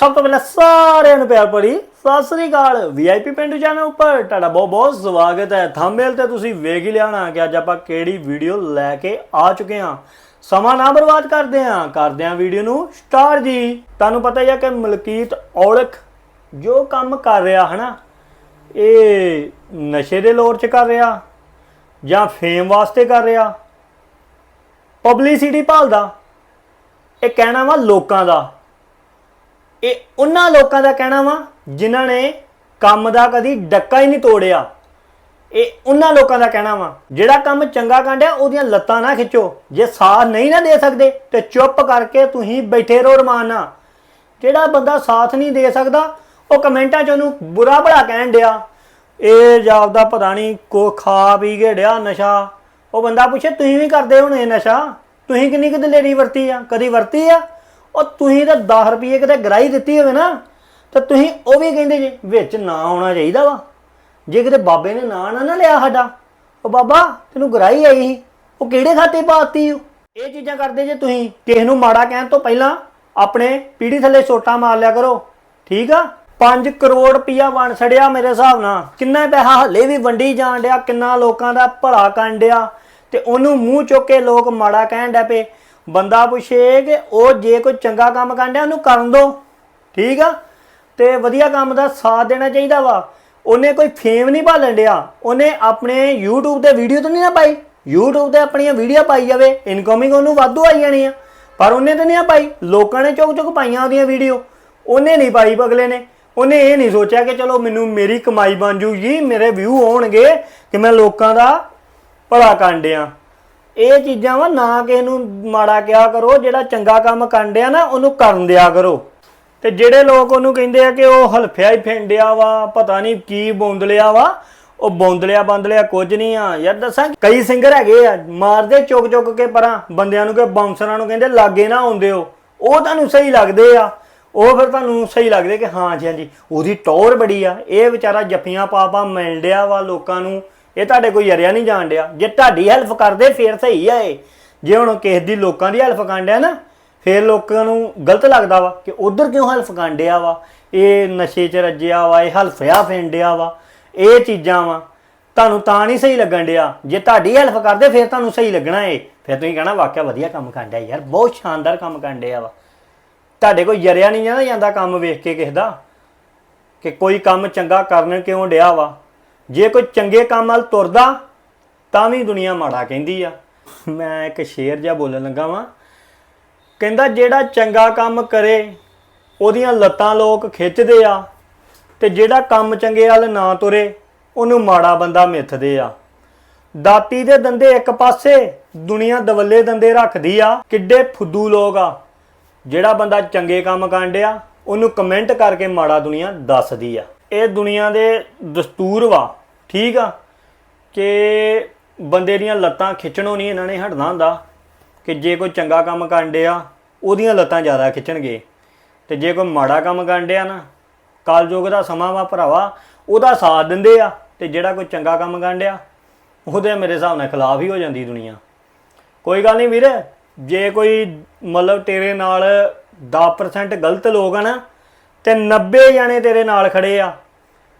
ਸਭ ਤੋਂ ਪਹਿਲਾਂ ਸਾਰਿਆਂ ਨੂੰ ਪਿਆਰ ਭਰੀ ਸਤਿ ਸ੍ਰੀ ਅਕਾਲ VIP ਪਿੰਡੂ ਚੈਨਲ ਉੱਪਰ ਤੁਹਾਡਾ ਬਹੁਤ ਬਹੁਤ ਸਵਾਗਤ ਹੈ। ਥੰਬਨੇਲ ਤੇ ਤੁਸੀਂ ਵੇਖ ਹੀ ਲਿਆ ਕਿ ਅੱਜ ਆਪਾਂ ਕਿਹੜੀ ਵੀਡੀਓ ਲੈ ਕੇ ਆ ਚੁੱਕੇ ਹਾਂ। ਸਮਾਂ ਨਾ ਬਰਬਾਦ ਕਰਦੇ ਹਾਂ। ਕਰਦੇ ਹਾਂ ਵੀਡੀਓ ਨੂੰ ਸਟਾਰ ਜੀ। ਤੁਹਾਨੂੰ ਪਤਾ ਹੀ ਹੈ ਕਿ ਮਲਕੀਤ ਔਲਖ ਜੋ ਕੰਮ ਕਰ ਰਿਹਾ, ਹਨਾ, ਇਹ ਨਸ਼ੇ ਦੇ ਲੋਰ ਚ ਕਰ ਰਿਹਾ ਜਾਂ ਫੇਮ ਵਾਸਤੇ ਕਰ ਰਿਹਾ ਪਬਲਿਸਿਟੀ ਭਾਲਦਾ, ਇਹ ਕਹਿਣਾ ਵਾ ਲੋਕਾਂ ਦਾ। ਇਹ ਉਹਨਾਂ ਲੋਕਾਂ ਦਾ ਕਹਿਣਾ ਵਾ ਜਿਨ੍ਹਾਂ ਨੇ ਕੰਮ ਦਾ ਕਦੀ ਡੱਕਾ ਹੀ ਨਹੀਂ ਤੋੜਿਆ। ਇਹ ਉਹਨਾਂ ਲੋਕਾਂ ਦਾ ਕਹਿਣਾ ਵਾ, ਜਿਹੜਾ ਕੰਮ ਚੰਗਾ ਕਾਂਡਿਆ, ਉਹਦੀਆਂ ਲੱਤਾਂ ਨਾ ਖਿੱਚੋ। ਜੇ ਸਾਥ ਨਹੀਂ ਨਾ ਦੇ ਸਕਦੇ, ਤੇ ਚੁੱਪ ਕਰਕੇ ਤੁਸੀਂ ਬੈਠੇ ਰਹੋ ਰਮਾਨ। ਨਾਲ ਜਿਹੜਾ ਬੰਦਾ ਸਾਥ ਨਹੀਂ ਦੇ ਸਕਦਾ, ਉਹ ਕਮੈਂਟਾਂ 'ਚ ਉਹਨੂੰ ਬੁਰਾ ਭਲਾ ਕਹਿਣ ਡਿਆ। ਇਹ ਜਾਪਦਾ ਪਤਾ ਨਹੀਂ ਕੋ ਖਾ ਪੀ ਕੇ ਡਿਆ ਨਸ਼ਾ। ਉਹ ਬੰਦਾ ਪੁੱਛੇ, ਤੁਸੀਂ ਵੀ ਕਰਦੇ ਹੋਣੇ ਨਸ਼ਾ? ਤੁਸੀਂ ਕਿੰਨੀ ਕੁ ਦਲੇਰੀ ਵਰਤੀ ਆ? ਕਦੀ ਵਰਤੀ ਆ? ਉਹ ਤੁਸੀਂ ਤਾਂ 10 ਰੁਪਏ ਕਿਤੇ ਗਰਾਈ ਦਿੱਤੀ ਹੋਵੇ ਨਾ, ਤਾਂ ਤੁਸੀਂ ਉਹ ਵੀ ਕਹਿੰਦੇ ਜੇ, ਵਿੱਚ ਨਾ ਆਉਣਾ ਚਾਹੀਦਾ ਵਾ। ਜੇ ਕਿਤੇ ਬਾਬੇ ਨੇ ਨਾਂ ਨਾ ਨਾ ਲਿਆ ਸਾਡਾ। ਉਹ ਬਾਬਾ, ਤੈਨੂੰ ਗਰਾਈ ਆਈ ਸੀ। ਉਹ ਕਿਹੜੇ ਖਾਤੇ ਪਾਤੀ ਉਹ ਇਹ ਚੀਜ਼ਾਂ ਕਰਦੇ ਜੇ ਤੁਸੀਂ। ਕਿਸੇ ਨੂੰ ਮਾੜਾ ਕਹਿਣ ਤੋਂ ਪਹਿਲਾਂ ਆਪਣੇ ਪੀੜੀ ਥੱਲੇ ਸੋਟਾ ਮਾਰ ਲਿਆ ਕਰੋ। ਠੀਕ ਆ? 5 ਕਰੋੜ ਰੁਪਇਆ ਵੰਡ ਛੜਿਆ ਮੇਰੇ ਹਿਸਾਬ ਨਾਲ। ਕਿੰਨਾ ਪੈਸਾ ਹੱਲੇ ਵੀ ਵੰਡੀ ਜਾਣ ਡਿਆ, ਕਿੰਨਾ ਲੋਕਾਂ ਦਾ ਭਲਾ ਕਰਨ ਡਿਆ। ਤੇ ਉਹਨੂੰ ਮੂੰਹ ਚੁੱਕ ਕੇ ਲੋਕ ਮਾੜਾ ਕਹਿਣ ਡੈ ਪਏ। ਬੰਦਾ ਪੁੱਛੇ ਕਿ ਉਹ ਜੇ ਕੋਈ ਚੰਗਾ ਕੰਮ ਕਰਨ ਡਿਆ ਉਹਨੂੰ ਕਰਨ ਦੋ। ਠੀਕ ਆ? ਤੇ ਵਧੀਆ ਕੰਮ ਦਾ ਸਾਥ ਦੇਣਾ ਚਾਹੀਦਾ ਵਾ। ਉਹਨੇ ਕੋਈ ਫੇਮ ਨਹੀਂ ਭਾਲਣ ਡਿਆ। ਉਹਨੇ ਆਪਣੇ YouTube ਤੇ ਵੀਡੀਓ ਤਾਂ ਨਹੀਂ ਨਾ ਪਾਈ। YouTube ਤੇ ਆਪਣੀਆਂ ਵੀਡੀਓ ਪਾਈ ਜਾਵੇ। ਇਨਕਮਿੰਗ ਉਹਨੂੰ ਵਾਧੂ ਆਈ ਜਾਣੀ ਆ। ਪਰ ਉਹਨੇ ਤਾਂ ਨਹੀਂ ਆ ਪਾਈ। ਲੋਕਾਂ ਨੇ ਚੁੱਕ ਚੁੱਕ ਪਾਈਆਂ ਉਹਦੀਆਂ ਵੀਡੀਓ ਉਹਨੇ ਨਹੀਂ ਪਾਈ ਅਗਲੇ ਨੇ। ਉਹਨੇ ਇਹ ਨਹੀਂ ਸੋਚਿਆ ਕਿ ਚਲੋ ਮੈਨੂੰ ਮੇਰੀ ਕਮਾਈ ਬਣ ਜੂਗੀ, ਮੇਰੇ ਵਿਊ ਹੋਣਗੇ ਕਿ ਮੈਂ ਲੋਕਾਂ ਦਾ ਭਲਾ ਕਰਨ ਡਿਆ। ਇਹ ਚੀਜ਼ਾਂ ਵਾ, ਨਾ ਕਿਸੇ ਨੂੰ ਮਾੜਾ ਕਿਹਾ ਕਰੋ, ਜਿਹੜਾ ਚੰਗਾ ਕੰਮ ਕਰਨ ਡਿਆ ਨਾ, ਉਹਨੂੰ ਕਰਨ ਦਿਆ ਕਰੋ। ਤੇ ਜਿਹੜੇ ਲੋਕ ਉਹਨੂੰ ਕਹਿੰਦੇ ਆ ਕਿ ਉਹ ਹਲਫਿਆ ਹੀ ਫੈਂਡਿਆ ਵਾ, ਪਤਾ ਨਹੀਂ ਕੀ ਬੌਂਦਲਿਆ ਵਾ, ਉਹ ਬੌਂਦਲਿਆ ਬੰਦਲਿਆ ਕੁਝ ਨਹੀਂ ਆ। ਯਾਰ ਦੱਸਾਂ, ਕਈ ਸਿੰਗਰ ਹੈਗੇ ਆ, ਮਾਰਦੇ ਚੁੱਕ ਚੁੱਕ ਕੇ ਪਰਾਂ, ਬੰਦਿਆਂ ਨੂੰ ਕਿ ਬਾਉਂਸਰਾਂ ਨੂੰ ਕਹਿੰਦੇ ਲਾਗੇ ਨਾ ਆਉਂਦੇ ਹੋ। ਉਹ ਤੁਹਾਨੂੰ ਸਹੀ ਲੱਗਦੇ ਆ। ਉਹ ਫਿਰ ਤੁਹਾਨੂੰ ਸਹੀ ਲੱਗਦੇ ਕਿ ਹਾਂ ਜੀ ਹਾਂਜੀ ਉਹਦੀ ਟੌਰ ਬੜੀ ਆ। ਇਹ ਵਿਚਾਰਾ ਜੱਫੀਆਂ ਪਾ ਪਾ ਮਿਲਡਿਆ ਵਾ ਲੋਕਾਂ ਨੂੰ। ਇਹ ਤੁਹਾਡੇ ਕੋਈ ਯਰਿਆ ਨਹੀਂ ਜਾਣ ਡਿਆ। ਜੇ ਤੁਹਾਡੀ ਹੈਲਪ ਕਰਦੇ, ਫੇਰ ਸਹੀ ਆ ਇਹ। ਜੇ ਹੁਣ ਕਿਸੇ ਦੀ ਲੋਕਾਂ ਦੀ ਹੈਲਪ ਕਰਨ ਡਿਆ ਨਾ, ਫੇਰ ਲੋਕਾਂ ਨੂੰ ਗਲਤ ਲੱਗਦਾ ਵਾ ਕਿ ਉਧਰ ਕਿਉਂ ਹਲਫ ਕਾਂਡਿਆ ਵਾ? ਇਹ ਨਸ਼ੇ 'ਚ ਰੱਜਿਆ ਵਾ, ਇਹ ਹਲਫਿਆ ਫੈਂਡਿਆ ਵਾ। ਇਹ ਚੀਜ਼ਾਂ ਵਾ, ਤੁਹਾਨੂੰ ਤਾਂ ਨਹੀਂ ਸਹੀ ਲੱਗਣ ਡਿਆ। ਜੇ ਤੁਹਾਡੀ ਹੈਲਪ ਕਰਦੇ, ਫੇਰ ਤੁਹਾਨੂੰ ਸਹੀ ਲੱਗਣਾ ਏ। ਫਿਰ ਤੁਸੀਂ ਕਹਿਣਾ, ਵਾਕਿਆ ਵਧੀਆ ਕੰਮ ਕਾਂਡਿਆ ਯਾਰ, ਬਹੁਤ ਸ਼ਾਨਦਾਰ ਕੰਮ ਕਰਨ ਡਿਆ ਵਾ। ਤੁਹਾਡੇ ਕੋਈ ਜਰਿਆ ਨਹੀਂ ਜਾਂਦਾ ਜਾਂਦਾ ਕੰਮ ਵੇਖ ਕੇ ਕਿਸੇ ਦਾ, ਕਿ ਕੋਈ ਕੰਮ ਚੰਗਾ ਕਰਨ ਕਿਉਂ ਡਿਆ ਵਾ? ਜੇ ਕੋਈ ਚੰਗੇ ਕੰਮ ਵੱਲ ਤੁਰਦਾ, ਤਾਂ ਵੀ ਦੁਨੀਆ ਮਾੜਾ ਕਹਿੰਦੀ ਆ। ਮੈਂ ਇੱਕ ਸ਼ੇਰ ਜਿਹਾ ਬੋਲਣ ਲੱਗਾ ਵਾਂ। ਕਹਿੰਦਾ, ਜਿਹੜਾ ਚੰਗਾ ਕੰਮ ਕਰੇ, ਉਹਦੀਆਂ ਲੱਤਾਂ ਲੋਕ ਖਿੱਚਦੇ ਆ ਤੇ ਜਿਹੜਾ ਕੰਮ ਚੰਗੇ ਵੱਲ ਨਾ ਤੁਰੇ, ਉਹਨੂੰ ਮਾੜਾ ਬੰਦਾ ਮਿੱਥਦੇ ਆ। ਦਾਤੀ ਦੇ ਦੰਦੇ ਇੱਕ ਪਾਸੇ, ਦੁਨੀਆ ਦਵੱਲੇ ਦੰਦੇ ਰੱਖਦੀ ਆ। ਕਿੱਡੇ ਫੁੱਦੂ ਲੋਕ ਆ। ਜਿਹੜਾ ਬੰਦਾ ਚੰਗੇ ਕੰਮ ਕਾਂਡਿਆ ਉਹਨੂੰ ਕਮੈਂਟ ਕਰਕੇ ਮਾੜਾ ਦੁਨੀਆ ਦੱਸਦੀ ਆ। ਇਹ ਦੁਨੀਆ ਦੇ ਦਸਤੂਰ ਵਾ। ਠੀਕ ਆ ਕਿ ਬੰਦੇ ਦੀਆਂ ਲੱਤਾਂ ਖਿੱਚਣੋਂ ਨਹੀਂ ਇਹਨਾਂ ਨੇ ਹਟਣਾ ਹੁੰਦਾ, ਕਿ ਜੇ ਕੋਈ ਚੰਗਾ ਕੰਮ ਕਰਨ ਡਿਆ, ਉਹਦੀਆਂ ਲੱਤਾਂ ਜ਼ਿਆਦਾ ਖਿੱਚਣਗੇ। ਤੇ ਜੇ ਕੋਈ ਮਾੜਾ ਕੰਮ ਕਰਨ ਡਿਆ ਨਾ ਕਾਲਯੁਗ ਦਾ ਸਮਾਂ ਵਾ ਭਰਾਵਾ, ਉਹਦਾ ਸਾਥ ਦਿੰਦੇ ਆ, ਤੇ ਜਿਹੜਾ ਕੋਈ ਚੰਗਾ ਕੰਮ ਕਰਨ ਡਿਆ, ਉਹਦੇ ਮੇਰੇ ਹਿਸਾਬ ਨਾਲ ਖਿਲਾਫ ਹੀ ਹੋ ਜਾਂਦੀ ਦੁਨੀਆ। ਕੋਈ ਗੱਲ ਨਹੀਂ ਵੀਰ, ਜੇ ਕੋਈ ਮਤਲਬ ਤੇਰੇ ਨਾਲ 10% ਗਲਤ ਲੋਕ ਆ ਨਾ, ਤੇ 90 ਜਾਣੇ ਤੇਰੇ ਨਾਲ ਖੜੇ ਆ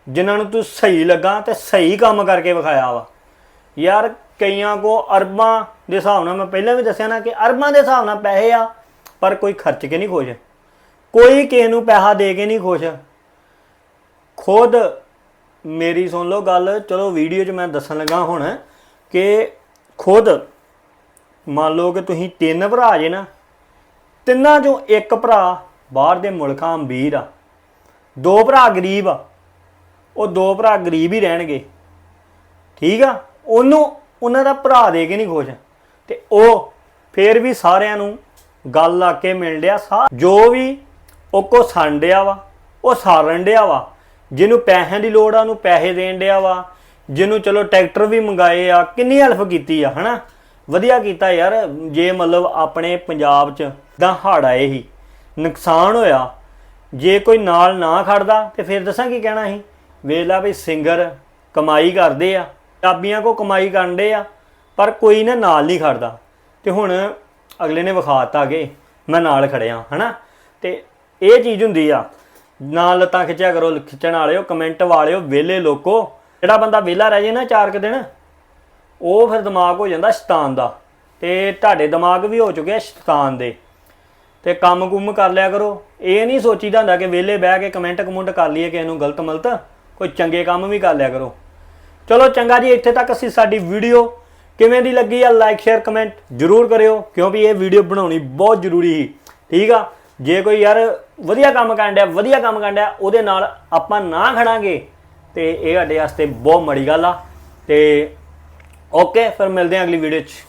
ਜਿਨ੍ਹਾਂ ਨੂੰ ਤੂੰ ਸਹੀ ਲੱਗਾ ਤੇ ਸਹੀ ਕੰਮ ਕਰਕੇ ਵਿਖਾਇਆ ਵਾ। ਯਾਰ, ਕਈਆਂ ਕੋ ਅਰਬਾਂ ਦੇ ਹਿਸਾਬ ਨਾਲ, ਮੈਂ ਪਹਿਲਾਂ ਵੀ ਦੱਸਿਆ ਨਾ ਕਿ ਅਰਬਾਂ ਦੇ ਹਿਸਾਬ ਨਾਲ ਪੈਸੇ ਆ, ਪਰ ਕੋਈ ਖਰਚ ਕੇ ਨਹੀਂ ਖੁਸ਼। ਕੋਈ ਕਿਸੇ ਨੂੰ ਪੈਸਾ ਦੇ ਕੇ ਨਹੀਂ ਖੁਸ਼। ਖੁਦ ਮੇਰੀ ਸੁਣ ਲਓ ਗੱਲ, ਚਲੋ ਵੀਡੀਓ 'ਚ ਮੈਂ ਦੱਸਣ ਲੱਗਾ ਹੁਣ ਕਿ ਖੁਦ ਮੰਨ ਲਓ ਕਿ ਤੁਸੀਂ ਤਿੰਨ ਭਰਾ ਜੇ ਨਾ, ਤਿੰਨਾਂ ਚੋਂ ਇੱਕ ਭਰਾ ਬਾਹਰ ਦੇ ਮੁਲਕਾਂ ਅਮੀਰ ਆ। ਦੋ ਭਰਾ ਗਰੀਬ ਆ। ਉਹ ਦੋ ਭਰਾ ਗਰੀਬ ਹੀ ਰਹਿਣਗੇ। ਠੀਕ ਆ? ਉਹਨੂੰ ਉਹਨਾਂ ਦਾ ਭਰਾ ਦੇ ਕੇ ਨਹੀਂ ਖੁਸ਼। ਤੇ ਉਹ ਫੇਰ ਵੀ ਸਾਰਿਆਂ ਨੂੰ ਗੱਲ ਆ ਕੇ ਮਿਲ ਡਿਆ ਸਾ ਜੋ ਵੀ ਉਹ ਕੋ ਸੰਡਿਆ ਵਾ, ਉਹ ਸਾਰਨ ਡਿਆ ਵਾ। ਜਿਹਨੂੰ ਪੈਸਿਆਂ ਦੀ ਲੋੜ ਆ, ਉਹਨੂੰ ਪੈਸੇ ਦੇਣ ਡਿਆ ਵਾ। ਜਿਹਨੂੰ ਚਲੋ ਟਰੈਕਟਰ ਵੀ ਮੰਗਾਏ ਆ, ਕਿੰਨੀ ਹੈਲਪ ਕੀਤੀ ਆ, ਹਨਾ? ਵਧੀਆ ਕੀਤਾ ਯਾਰ। ਜੇ ਮਤਲਬ ਆਪਣੇ ਪੰਜਾਬ 'ਚ ਦਾ ਹੜ ਆਏ ਹੀ ਨੁਕਸਾਨ ਹੋਇਆ, ਜੇ ਕੋਈ ਨਾਲ ਨਾ ਖੜਦਾ, ਤੇ ਫਿਰ ਦੱਸਾਂ ਕੀ ਕਹਿਣਾ ਸੀ? ਵੇਲਾ ਵੀ ਸਿੰਗਰ ਕਮਾਈ ਕਰਦੇ ਆ ਪੰਜਾਬੀਆਂ ਕੋ ਕਮਾਈ ਕਰਦੇ ਆ, ਪਰ ਕੋਈ ਨਾ ਨਾਲ ਨਹੀਂ ਖੜਦਾ। ਤੇ ਹੁਣ ਅਗਲੇ ਨੇ ਵਿਖਾਤਾ ਕਿ ਮੈਂ ਨਾਲ ਖੜਿਆ, ਹਨਾ? ਤੇ ਇਹ ਚੀਜ਼ ਹੁੰਦੀ ਆ, ਨਾਲ ਲੱਤਾਂ ਖਿੱਚਿਆ ਕਰੋ, ਖਿੱਚਣ ਵਾਲਿਓ, ਕਮੈਂਟ ਵਾਲਿਓ, ਵਿਹਲੇ ਲੋਕੋ, ਜਿਹੜਾ ਬੰਦਾ ਵਿਹਲਾ ਰਹਿ ਜੇ ਨਾ ਚਾਰ ਕੁ ਦਿਨ, ਉਹ ਫਿਰ ਦਿਮਾਗ ਹੋ ਜਾਂਦਾ ਸ਼ੈਤਾਨ ਦਾ। ਤੇ ਤੁਹਾਡੇ ਦਿਮਾਗ ਵੀ ਹੋ ਚੁੱਕੇ ਆ ਸ਼ੈਤਾਨ ਦੇ। ਤੇ ਕੰਮ ਕੁਮ ਕਰ ਲਿਆ ਕਰੋ। ਇਹ ਨਹੀਂ ਸੋਚੀਦਾ ਹੁੰਦਾ ਕਿ ਵਿਹਲੇ ਬਹਿ ਕੇ ਕਮੈਂਟ ਕਮੁੰਟ ਕਰ ਲਈਏ ਕਿ ਇਹਨੂੰ ਗਲਤ ਮਲਤ ਕੋਈ ਚੰਗੇ ਕੰਮ ਵੀ ਕਰ ਲਿਆ ਕਰੋ। ਚਲੋ ਚੰਗਾ ਜੀ, ਇੱਥੇ ਤੱਕ ਅਸੀਂ ਸਾਡੀ ਵੀਡੀਓ। ਕਿਵੇਂ ਦੀ ਲੱਗੀ ਆ ਲਾਈਕ ਸ਼ੇਅਰ ਕਮੈਂਟ ਜਰੂਰ ਕਰਿਓ, ਕਿਉਂਕਿ ਇਹ ਵੀਡੀਓ ਬਣਾਉਣੀ ਬਹੁਤ ਜ਼ਰੂਰੀ ਸੀ। ਠੀਕ ਆ? ਜੇ ਕੋਈ ਯਾਰ ਵਧੀਆ ਕੰਮ ਕਰਨ ਡਿਆ, ਵਧੀਆ ਕੰਮ ਕਰਨ ਡਿਆ, ਉਹਦੇ ਨਾਲ ਆਪਾਂ ਨਾ ਖੜਾਂਗੇ, ਤੇ ਇਹ ਸਾਡੇ ਵਾਸਤੇ ਬਹੁਤ ਮਾੜੀ ਗੱਲ ਆ। ਤੇ ਓਕੇ, ਫਿਰ ਮਿਲਦੇ ਹਾਂ ਅਗਲੀ ਵੀਡੀਓ 'ਚ।